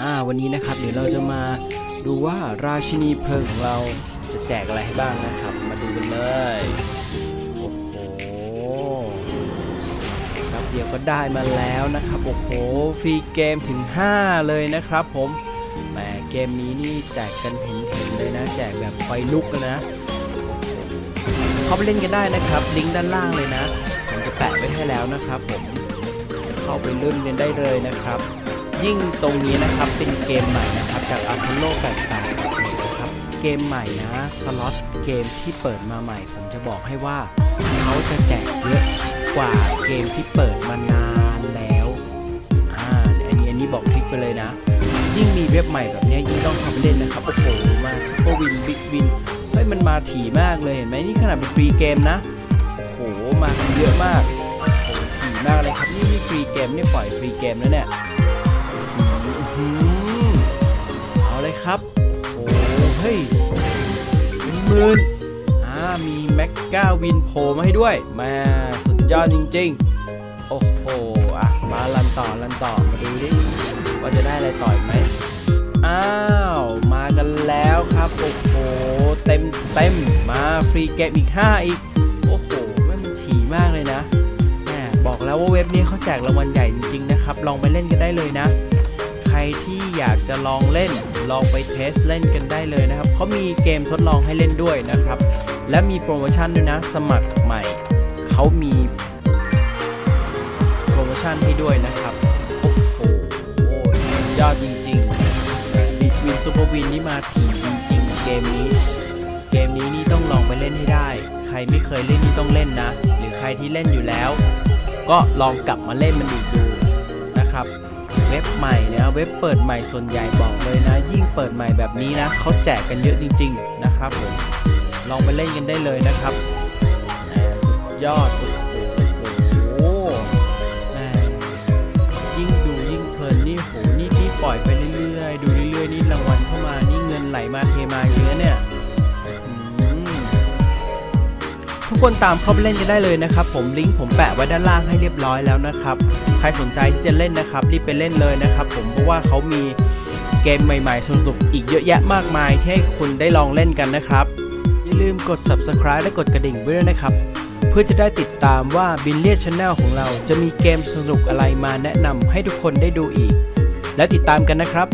อ่าวันนี้นะครับเดี๋ยวเราจะมาดูว่าราชินีเพลิงของเราจะแจกอะไรให้บ้างนะครับ มาดูกันเลยโอ้โหครับเดี๋ยวก็ได้มาแล้วนะครับโอ้โหฟรีเกมถึง 5 เลยนะครับผมแหมเกมนี้นี่แจกกันเห็นๆเลยนะ แจกแบบไฟลุกเลยนะเข้าไปเล่นกันได้นะครับ ลิงก์ด้านล่างเลยนะผมจะแปะไว้ให้แล้วนะครับ ผมเข้าไปเล่นกันได้เลยนะครับ ยิ่งตรงนี้นะครับเป็นเกมใหม่นะครับจาก a p o l o 88นะครับเกมใหม่นะสล็อตเกมที่เปิดมาใหม่ ผมจะบอกให้ว่าเขาจะแจกเยอะกว่าเกมที่เปิดมานานแล้วอ่าอันนี้อันนี้บอกทริคไปเลยนะ ยิ่งมีเว็บใหม่แบบนี้ยิ่งต้องเข้าไปเล่นนะครับโอ้โหมาซุปเปอร์วินบิ๊กวินเฮ้ยมันมาถี่มากเลยเห็นไหมนี่ขนาดเป็นฟรีเกมนะโอ้โหมากันเยอะมากโอ้โหถี่มากเลยครับนี่นี่ฟรีเกมนี่ปล่อยฟรีเกมแล้วเนี่ย เอาเลยครับ โอ้เฮ้ยมีหมื่นอ่ามีแม็กก้าวินโผล่มาให้ด้วยแมาสุดยอดจริง ๆ โอ้โหอะมาลันต่อลันต่อมาดูดิว่าจะได้อะไรต่ออีกไหมอ้าวมากันแล้วครับโอ้โหเต็มเต็มมาฟรีเกมอีก 5 อีก โอ้โหแม่มันถี่มากเลยนะบอกแล้วว่าเว็บนี้เขาแจกรางวัลใหญ่จริงๆนะครับ ลองไปเล่นกันได้เลยนะ ที่อยากจะลองเล่น ลองไปเทสเล่นกันได้เลยนะครับเขามีเกมทดลองให้เล่นด้วยนะครับ และมีโปรโมชั่นด้วยนะ สมัครใหม่เขามีโปรโมชั่นให้ด้วยนะครับ โอ้โหสุดยอดจริงๆบิดวินซูเปอร์วินนี่มาถี่จริงๆเกมนี้ เกมนี้นี่ต้องลองไปเล่นให้ได้ ใครไม่เคยเล่นนี่ต้องเล่นนะ หรือใครที่เล่นอยู่แล้ว ก็ลองกลับมาเล่นมันอีกดูนะครับ เว็บใหม่นะเว็บเปิดใหม่ส่วนใหญ่บอกเลยนะ ยิ่งเปิดใหม่แบบนี้นะเขาแจกกันเยอะจริง ๆ นะครับผมลองไปเล่นกันได้เลยนะครับสุดยอดโอ้โหยิ่งดูยิ่งเพลินนี่โหนี่นี่ปล่อยไปเรื่อยๆ ดูเรื่อยๆนี่รางวัลเข้ามานี่เงินไหลมาเทมาเยอะเนี่ย ทุกคนตามเข้าไปเล่นกันได้เลยนะครับผมลิงก์ผมแปะไว้ด้านล่างให้เรียบร้อยแล้วนะครับใครสนใจที่จะเล่นนะครับรีบไปเล่นเลยนะครับผมเพราะว่าเขามีเกมใหม่ๆสนุกอีกเยอะแยะมากมายที่ให้คุณได้ลองเล่นกันนะครับอย่าลืมกด subscribe และกดกระดิ่งไว้ด้วยนะครับเพื่อจะได้ติดตามว่า b i l l i a r Channel ของเราจะมีเกมสนุกอะไรมาแนะนำให้ทุกคนได้ดูอีก และติดตามกันนะครับ